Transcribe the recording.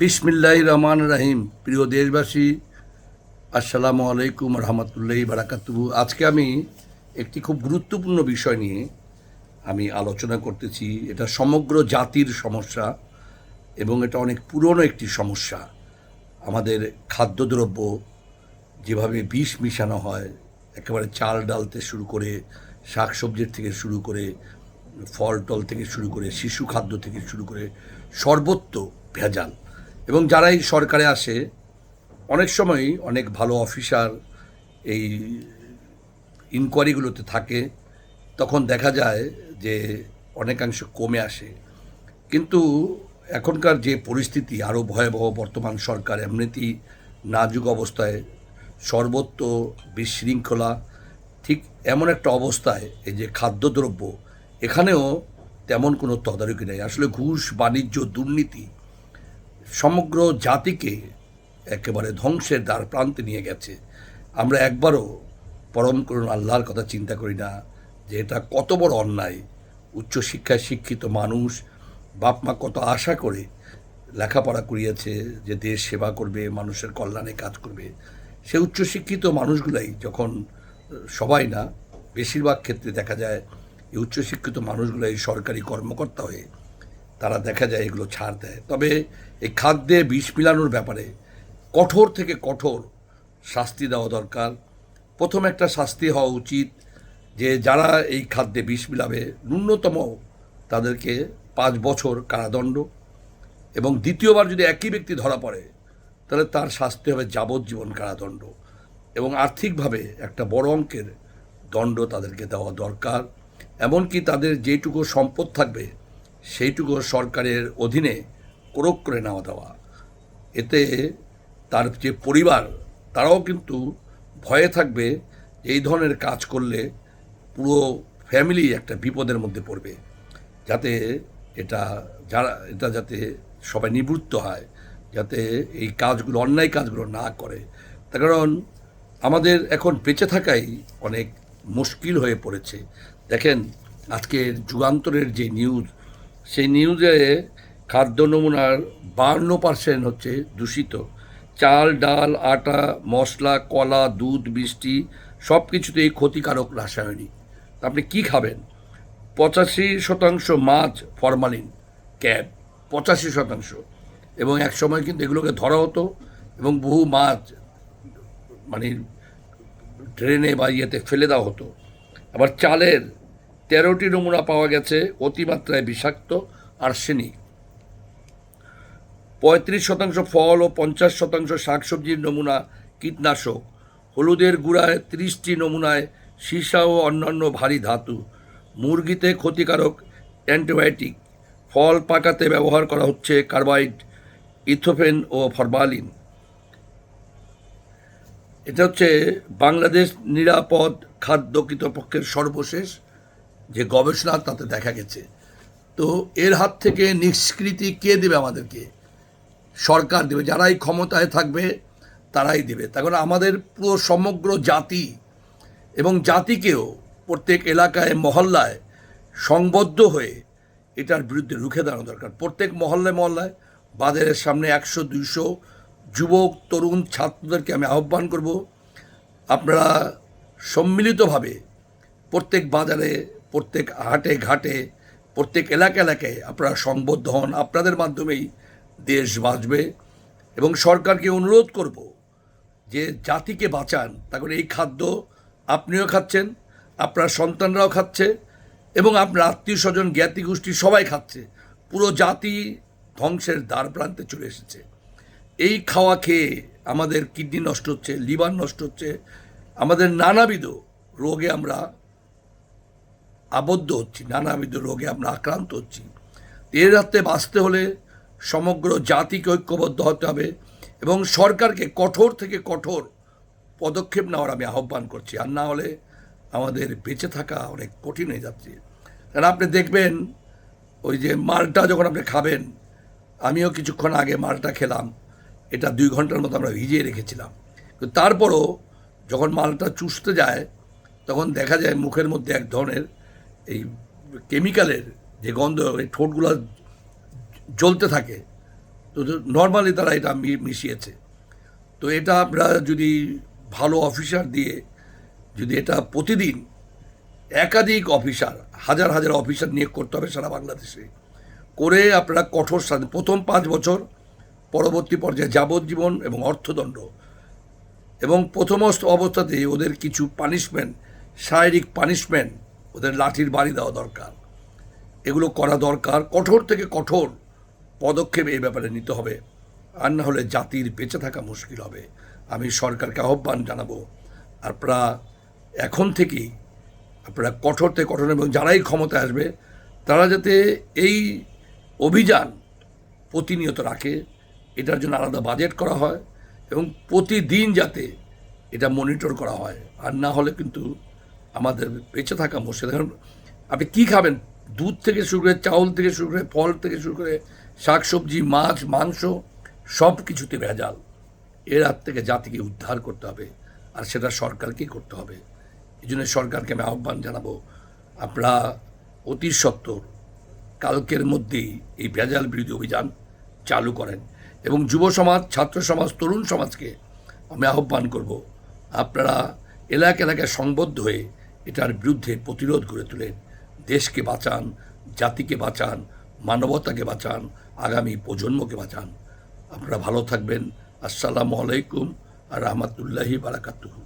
বিসমিল্লাহ রহমান রাহিম। প্রিয় দেশবাসী, আসসালামু আলাইকুম রহমতুল্লাহ বারাকাতুবু আজকে আমি একটি খুব গুরুত্বপূর্ণ বিষয় নিয়ে আমি আলোচনা করতেছি। এটা সমগ্র জাতির সমস্যা এবং এটা অনেক পুরনো একটি সমস্যা। আমাদের খাদ্যদ্রব্য যেভাবে বিষ মিশানো হয়, একেবারে চাল ডালতে শুরু করে, শাকসবজির থেকে শুরু করে, ফল টল থেকে শুরু করে, শিশু খাদ্য থেকে শুরু করে, সর্বত্র ভেজাল। এবং যারা এই সরকারে আসে, অনেক সময় অনেক ভালো অফিসার এই ইনকোয়ারিগুলোতে থাকে, তখন দেখা যায় যে অনেকাংশ কমে আসে। কিন্তু এখনকার যে পরিস্থিতি, আরও ভয়াবহ বর্তমান সরকার এমনিতেই নাজুক অবস্থায়, সর্বত্র বিশৃঙ্খলা, ঠিক এমন একটা অবস্থায়, এই যে খাদ্যদ্রব্য, এখানেও তেমন কোনো তদারকি নেই। আসলে ঘুষ, বাণিজ্য, দুর্নীতি সমগ্র জাতিকে একেবারে ধ্বংসের দ্বার প্রান্তে নিয়ে গেছে। আমরা একবারও পরম করুন আল্লাহর কথা চিন্তা করি না যে এটা কত বড় অন্যায়। উচ্চশিক্ষায় শিক্ষিত মানুষ বাপ মা কত আশা করে লেখাপড়া করিয়েছে যে দেশ সেবা করবে, মানুষের কল্যাণে কাজ করবে। সে উচ্চশিক্ষিত মানুষগুলাই যখন, সবাই না, বেশিরভাগ ক্ষেত্রে দেখা যায়, এই উচ্চশিক্ষিত মানুষগুলাই সরকারি কর্মকর্তা হয়ে তারা দেখা যায় এগুলো ছাড় দেয়। তবে এই খাদ্যে বিষ মিলানোর ব্যাপারে কঠোর থেকে কঠোর শাস্তি দেওয়া দরকার। প্রথম একটা শাস্তি হওয়া উচিত যে যারা এই খাদ্যে বিষ মিলাবে, ন্যূনতম তাদেরকে পাঁচ বছর কারাদণ্ড এবং দ্বিতীয়বার যদি একই ব্যক্তি ধরা পড়ে, তাহলে তার শাস্তি হবে যাবজ্জীবন কারাদণ্ড এবং আর্থিকভাবে একটা বড় অঙ্কের দণ্ড তাদেরকে দেওয়া দরকার। এমনকি তাদের যেটুকু সম্পদ থাকবে সেইটুকু সরকারের অধীনে ক্রোক করে নেওয়া দেওয়া। এতে তার যে পরিবার, তারাও কিন্তু ভয়ে থাকবে এই ধরনের কাজ করলে পুরো ফ্যামিলি একটা বিপদের মধ্যে পড়বে। যাতে এটা যারা, এটা যাতে সবাই নিবৃত্ত হয়, যাতে এই কাজগুলো, অন্যায় কাজগুলো না করে। তার কারণ আমাদের এখন বেঁচে থাকাই অনেক মুশকিল হয়ে পড়েছে। দেখেন, আজকের যুগান্তরের যে নিউজ সেই নিউজে খাদ্য নমুনার বান্ন পার্সেন্ট হচ্ছে দূষিত। চাল, ডাল, আটা, মশলা, কলা, দুধ, মিষ্টি সব কিছুতেই ক্ষতিকারক রাসায়নিক। আপনি কি খাবেন? পঁচাশি শতাংশ মাছ ফরমালিন, ক্যাব, পঁচাশি শতাংশ। এবং এক সময় কিন্তু এগুলোকে ধরা হতো এবং বহু মাছ মানে ড্রেনে বা ইয়েতে ফেলে দেওয়া হতো। আবার চালের তেরোটি নমুনা পাওয়া গেছে, অতিমাত্রায় বিষাক্ত, আর্সেনিক। পঁয়ত্রিশ শতাংশ ফল ও পঞ্চাশ শতাংশ শাকসবজির নমুনা কীটনাশক। হলুদের গুঁড়ায় ত্রিশটি নমুনায় সীসা ও অন্যান্য ভারী ধাতু। মুরগিতে ক্ষতিকারক অ্যান্টিবায়োটিক। ফল পাকাতে ব্যবহার করা হচ্ছে কার্বাইড, ইথোফেন ও ফরমালিন। এটা হচ্ছে বাংলাদেশ নিরাপদ খাদ্য কৃতপক্ষের সর্বশেষ যে গবেষণা তাতে দেখা গেছে। তো এর হাত থেকে নিষ্কৃতি কে দেবে আমাদেরকে? সরকার দেবে। যারাই ক্ষমতায় থাকবে, তারাই দেবে। তখন আমাদের পুরো সমগ্র জাতি এবং জাতিকেও প্রত্যেক এলাকায়, মহল্লায় সংবদ্ধ হয়ে এটার বিরুদ্ধে রুখে দাঁড়ানো দরকার। প্রত্যেক মহল্লায় মহল্লায় বাজারের সামনে একশো, দুইশো যুবক, তরুণ ছাত্রদেরকে আমি আহ্বান করব। আপনারা সম্মিলিতভাবে প্রত্যেক বাজারে প্রত্যেক হাটে ঘাটে, প্রত্যেক এলাকা এলাকায় আপনারা সংবদ্ধ হন আপনাদের মাধ্যমেই দেশ বাঁচবে এবং সরকারকে অনুরোধ করব যে জাতিকে বাঁচান। তখন এই খাদ্য আপনিও খাচ্ছেন, আপনার সন্তানরাও খাচ্ছে এবং আপনার আত্মীয় স্বজন জ্ঞাতি গোষ্ঠী সবাই খাচ্ছে। পুরো জাতি ধ্বংসের দ্বার প্রান্তে চলে এসেছে। এই খাওয়া খেয়ে আমাদের কিডনি নষ্ট হচ্ছে, লিভার নষ্ট হচ্ছে, আমাদের নানাবিধ রোগে আমরা আবদ্ধ হচ্ছি, নানাবিধ রোগে আমরা আক্রান্ত হচ্ছি। এর হাতে বাঁচতে হলে সমগ্র জাতিকে ঐক্যবদ্ধ হতে হবে এবং সরকারকে কঠোর থেকে কঠোর পদক্ষেপ নেওয়ার আমি আহ্বান করছি। আর না হলে আমাদের বেঁচে থাকা অনেক কঠিন হয়ে যাচ্ছে। কারণ আপনি দেখবেন, ওই যে মালটা যখন আপনি খাবেন, আমিও কিছুক্ষণ আগে মালটা খেলাম, এটা দুই ঘণ্টার মতো আমরা ভিজিয়ে রেখেছিলাম। তারপরও যখন মালটা চুষতে যায়, তখন দেখা যায় মুখের মধ্যে এক ধরনের এই কেমিক্যালের যে গন্ধ, এই ঠোঁটগুলো জ্বলতে থাকে, তো নর্মালি তারা এটা মিশিয়েছে। তো এটা আমরা যদি ভালো অফিসার দিয়ে যদি এটা প্রতিদিন একাধিক অফিসার, হাজার হাজার অফিসার নিয়োগ করতে হবে সারা বাংলাদেশে, করে আপনারা কঠোর প্রথম পাঁচ বছর পরবর্তী পর্যায়ে যাবজ্জীবন এবং অর্থদণ্ড এবং প্রথম অবস্থ- অবস্থাতে ওদের কিছু পানিশমেন্ট শারীরিক পানিশমেন্ট ওদের লাঠির বাড়ি দেওয়া দরকার। এগুলো করা দরকার। কঠোর থেকে কঠোর পদক্ষেপ এই ব্যাপারে নিতে হবে। আর না হলে জাতির বেঁচে থাকা মুশকিল হবে। আমি সরকারকে আহ্বান জানাব। আপনারা এখন থেকেই আপনারা কঠোর থেকে কঠোর এবং যারাই ক্ষমতায় আসবে, তারা যাতে এই অভিযান প্রতিনিয়ত রাখে, এটার জন্য আলাদা বাজেট করা হয় এবং প্রতিদিন যাতে এটা মনিটর করা হয়। আর না হলে কিন্তু আমাদের বেঁচে থাকা মুশকিল। কারণ আপনি কী খাবেন? দুধ থেকে শুরু করে চাউল থেকে শুরু করে ফল থেকে শুরু করে শাকসবজি, মাছ, মাংস সব কিছুতে ভেজাল। এর হাত থেকে জাতিকে উদ্ধার করতে হবে আর সেটা সরকারকেই করতে হবে। এই জন্য সরকারকে আমি আহ্বান জানাব, আপনারা অতি সত্বর কালকের মধ্যেই এই ভেজাল বিরোধী অভিযান চালু করেন এবং যুব সমাজ, ছাত্র সমাজ, তরুণ সমাজকে আমি আহ্বান করব, আপনারা এলাকা এলাকায় সংবদ্ধ হয়ে এটার বিরুদ্ধে প্রতিরোধ গড়ে তোলেন। দেশকে বাঁচান, জাতিকে বাঁচান, মানবতাকে বাঁচান, আগামী প্রজন্মকে বাঁচান। আপনারা ভালো থাকবেন। আসসালামু আলাইকুম আর রহমতুল্লাহি বারাকাতুহু।